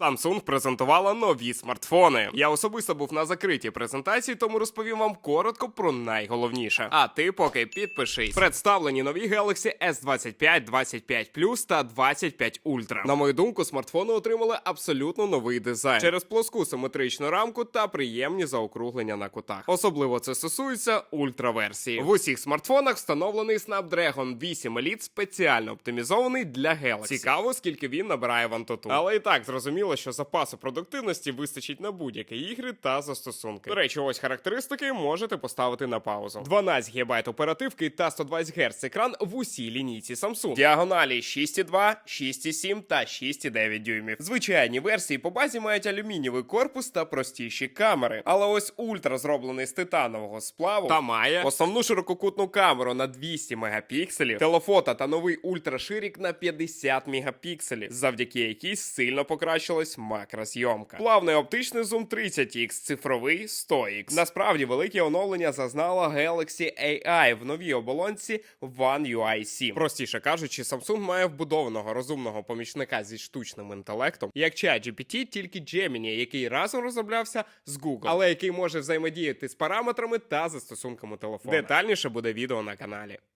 Samsung презентувала нові смартфони. Я особисто був на закритій презентації, тому розповім вам коротко про найголовніше. А ти поки підпишись. Представлені нові Galaxy S25, 25 Plus та 25 Ultra. На мою думку, смартфони отримали абсолютно новий дизайн через плоску симетричну рамку та приємні заокруглення на кутах. Особливо це стосується ультра-версії. В усіх смартфонах встановлений Snapdragon 8 Elite спеціально оптимізований для Galaxy. Цікаво, скільки він набирає в Antutu. Але і так зрозуміло, що запасу продуктивності вистачить на будь-які ігри та застосунки. До речі, ось характеристики можете поставити на паузу. 12 ГБ оперативки та 120 Гц екран в усій лінійці Samsung. Діагоналі 6,2, 6,7 та 6,9 дюймів. Звичайні версії по базі мають алюмінієвий корпус та простіші камери. Але ось ультра зроблений з титанового сплаву та має основну ширококутну камеру на 200 мегапікселів, телефото та новий ультраширік на 50 мегапікселів, завдяки якій сильно покращилась макрозйомка. Плавний оптичний зум 30X, цифровий 100X. Насправді велике оновлення зазнала Galaxy AI в новій оболонці One UI 7. Простіше кажучи, Samsung має вбудованого розумного помічника зі штучним інтелектом, як ChatGPT, тільки Gemini, який разом розроблявся з Google, але який може взаємодіяти з параметрами та застосунками телефону. Детальніше буде відео на каналі.